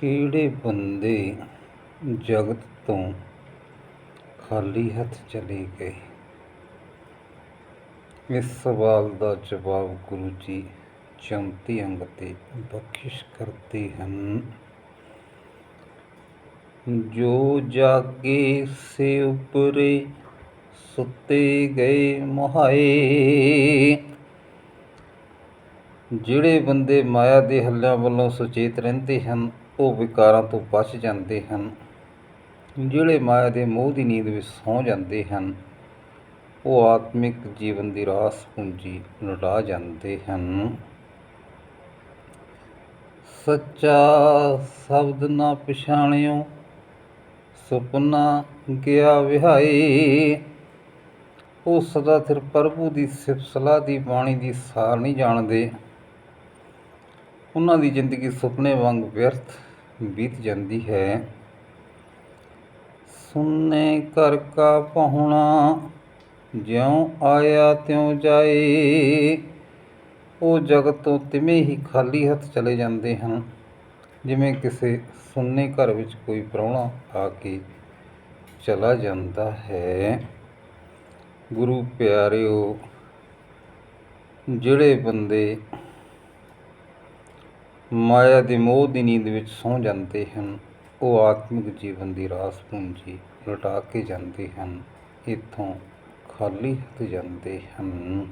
ਕਿਹੜੇ ਬੰਦੇ ਜਗਤ ਤੋਂ ਖਾਲੀ ਹੱਥ ਚਲੇ ਗਏ? ਇਸ ਸਵਾਲ ਦਾ ਜਵਾਬ ਗੁਰੂ ਜੀ 34 ਅੰਗ ਤੇ ਬਖਸ਼ਿਸ਼ ਕਰਦੇ ਹਨ। ਜੋ ਜਾਗੇ ਸੇ ਉਪਰੇ ਸੁੱਤੇ ਗਏ ਮੁਹਾਏ, ਜਿਹੜੇ ਬੰਦੇ ਮਾਇਆ ਦੇ ਹੱਲਿਆਂ ਵੱਲੋਂ ਸੁਚੇਤ ਰਹਿੰਦੇ ਹਨ ਉਹ ਵਿਕਾਰਾਂ ਤੋਂ ਬਚ ਜਾਂਦੇ ਹਨ। ਜਿਹੜੇ ਮਾਇਆ ਦੇ ਮੋਹ ਦੀ ਨੀਂਦ ਵਿੱਚ ਸੌਂ ਜਾਂਦੇ ਹਨ, ਉਹ ਆਤਮਿਕ ਜੀਵਨ ਦੀ ਰਾਸ ਪੂੰਜੀ ਲੁਟਾ ਜਾਂਦੇ ਹਨ। ਸੱਚਾ ਸ਼ਬਦ ਨਾ ਪਛਾਣਿਓ, ਸੁਪਨਾ ਗਿਆ ਵਿਹਾਈ। ਉਹ ਸਦਾ ਸਿਰ ਪ੍ਰਭੂ ਦੀ ਸਿਫਤ ਦੀ ਬਾਣੀ ਦੀ ਸਾਰ ਨਹੀਂ ਜਾਣਦੇ। ਉਹਨਾਂ ਦੀ ਜ਼ਿੰਦਗੀ ਸੁਪਨੇ ਵਾਂਗ ਵਿਅਰਥ ਬੀਤ ਜਾਂਦੀ ਹੈ। ਸੁਨੇ ਘਰ ਕਾ ਪਹੁਣਾ, ਜਿਉ ਆਇਆ ਤਿਉ ਜਾਏ। ਉਹ ਜਗਤ ਤੋਂ ਤਿਵੇਂ ਹੀ ਖਾਲੀ ਹੱਥ ਚਲੇ ਜਾਂਦੇ ਹਨ। ਜਿਵੇਂ ਕਿਸੇ ਸੁੰਨੇ ਘਰ ਵਿੱਚ ਕੋਈ ਪ੍ਰਾਹੁਣਾ ਆ ਕੇ ਚਲਾ ਜਾਂਦਾ ਹੈ। ਗੁਰੂ ਪਿਆਰਿਓ, ਜਿਹੜੇ ਬੰਦੇ ਮਾਇਆ ਦੇ ਮੋਹ ਦੀ ਨੀਂਦ ਵਿੱਚ ਸੌਂ ਜਾਂਦੇ ਹਨ। ਉਹ ਆਤਮਿਕ ਜੀਵਨ ਦੀ ਰਾਸ ਪੂੰਜੀ ਲੁਟਾ ਕੇ ਜਾਂਦੇ ਹਨ। ਇੱਥੋਂ ਖਾਲੀ ਹੱਥ ਜਾਂਦੇ ਹਨ।